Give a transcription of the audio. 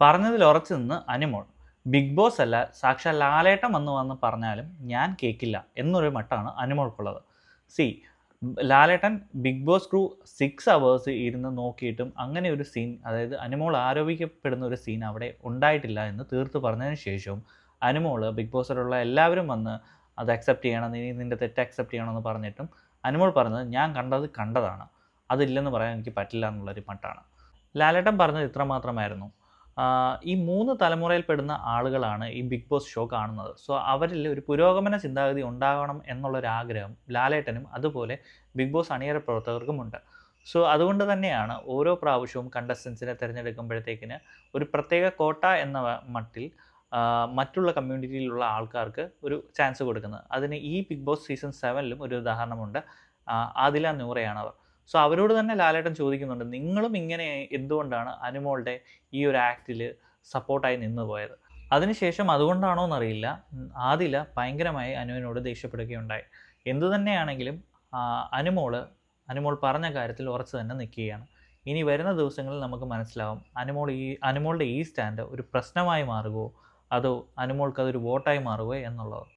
പറഞ്ഞതിൽ ഉറച്ചു നിന്ന് അനുമോൾ ബിഗ് ബോസ് അല്ല സാക്ഷാൽ ലാലേട്ടം വന്നു വന്ന് പറഞ്ഞാലും ഞാൻ കേൾക്കില്ല എന്നൊരു മട്ടാണ് അനുമോൾക്കുള്ളത്. C Lalettan Big Boss crew six hours ഇരുന്ന് നോക്കിയിട്ടും അങ്ങനെ ഒരു സീൻ അതായത് അനുമോൾ ആരോപിക്കപ്പെടുന്ന ഒരു സീൻ അവിടെ ഉണ്ടായിട്ടില്ല എന്ന് തീർത്ത് പറഞ്ഞതിന് ശേഷവും അനുമോൾ ബിഗ് ബോസിലുള്ള എല്ലാവരും വന്ന് അത് അക്സെപ്റ്റ് ചെയ്യണം നീ നിന്റെ തെറ്റ് അക്സെപ്റ്റ് ചെയ്യണമെന്ന് പറഞ്ഞിട്ടും അനുമോൾ പറഞ്ഞത് ഞാൻ കണ്ടത് കണ്ടതാണ് അതില്ലെന്ന് പറയാൻ എനിക്ക് പറ്റില്ല എന്നുള്ളൊരു മട്ടാണ്. ലാലേട്ടൻ പറഞ്ഞത് ഇത്ര മാത്രമായിരുന്നു ആഹ് ഈ മൂന്ന് തലമുറയിൽപ്പെടുന്ന ആളുകളാണ് ഈ ബിഗ് ബോസ് ഷോ കാണുന്നത്. സോ അവരിൽ ഒരു പുരോഗമന ചിന്താഗതി ഉണ്ടാകണം എന്നുള്ളൊരാഗ്രഹം ലാലേട്ടനും അതുപോലെ ബിഗ് ബോസ് അണിയറ പ്രവർത്തകർക്കുമുണ്ട് സോ അതുകൊണ്ട് തന്നെയാണ് ഓരോ പ്രാവശ്യവും കണ്ടസ്റ്റൻസിനെ തിരഞ്ഞെടുക്കുമ്പോഴത്തേക്കിന് ഒരു പ്രത്യേക കോട്ട എന്ന മട്ടിൽ മറ്റുള്ള കമ്മ്യൂണിറ്റിയിലുള്ള ആൾക്കാർക്ക് ഒരു ചാൻസ് കൊടുക്കുന്നത്. അതിന് ഈ ബിഗ് ബോസ് സീസൺ സെവനിലും ഒരു ഉദാഹരണമുണ്ട്. ആദില നൂറയാണ് അവർ സോ അവരോട് തന്നെ ലാലേട്ടൻ ചോദിക്കുന്നുണ്ട് നിങ്ങളും ഇങ്ങനെ എന്തുകൊണ്ടാണ് അനുമോളുടെ ഈ ഒരു ആക്റ്റിൽ സപ്പോർട്ടായി നിന്ന് പോയത്? അതിനുശേഷം അതുകൊണ്ടാണോ എന്നറിയില്ല. ആദില ഭയങ്കരമായി അനുവിനോട് ദേഷ്യപ്പെടുകയുണ്ടായി. എന്തു തന്നെയാണെങ്കിലും അനുമോൾ അനുമോൾ പറഞ്ഞ കാര്യത്തിൽ ഉറച്ചു തന്നെ നിൽക്കുകയാണ്. ഇനി വരുന്ന ദിവസങ്ങളിൽ നമുക്ക് മനസ്സിലാവും അനുമോൾ ഈ അനുമോളുടെ ഈ സ്റ്റാൻഡ് ഒരു പ്രശ്നമായി മാറുകയോ അതോ അനുമോൾക്ക് അതൊരു വോട്ടായി മാറുകയോ എന്നുള്ളത്.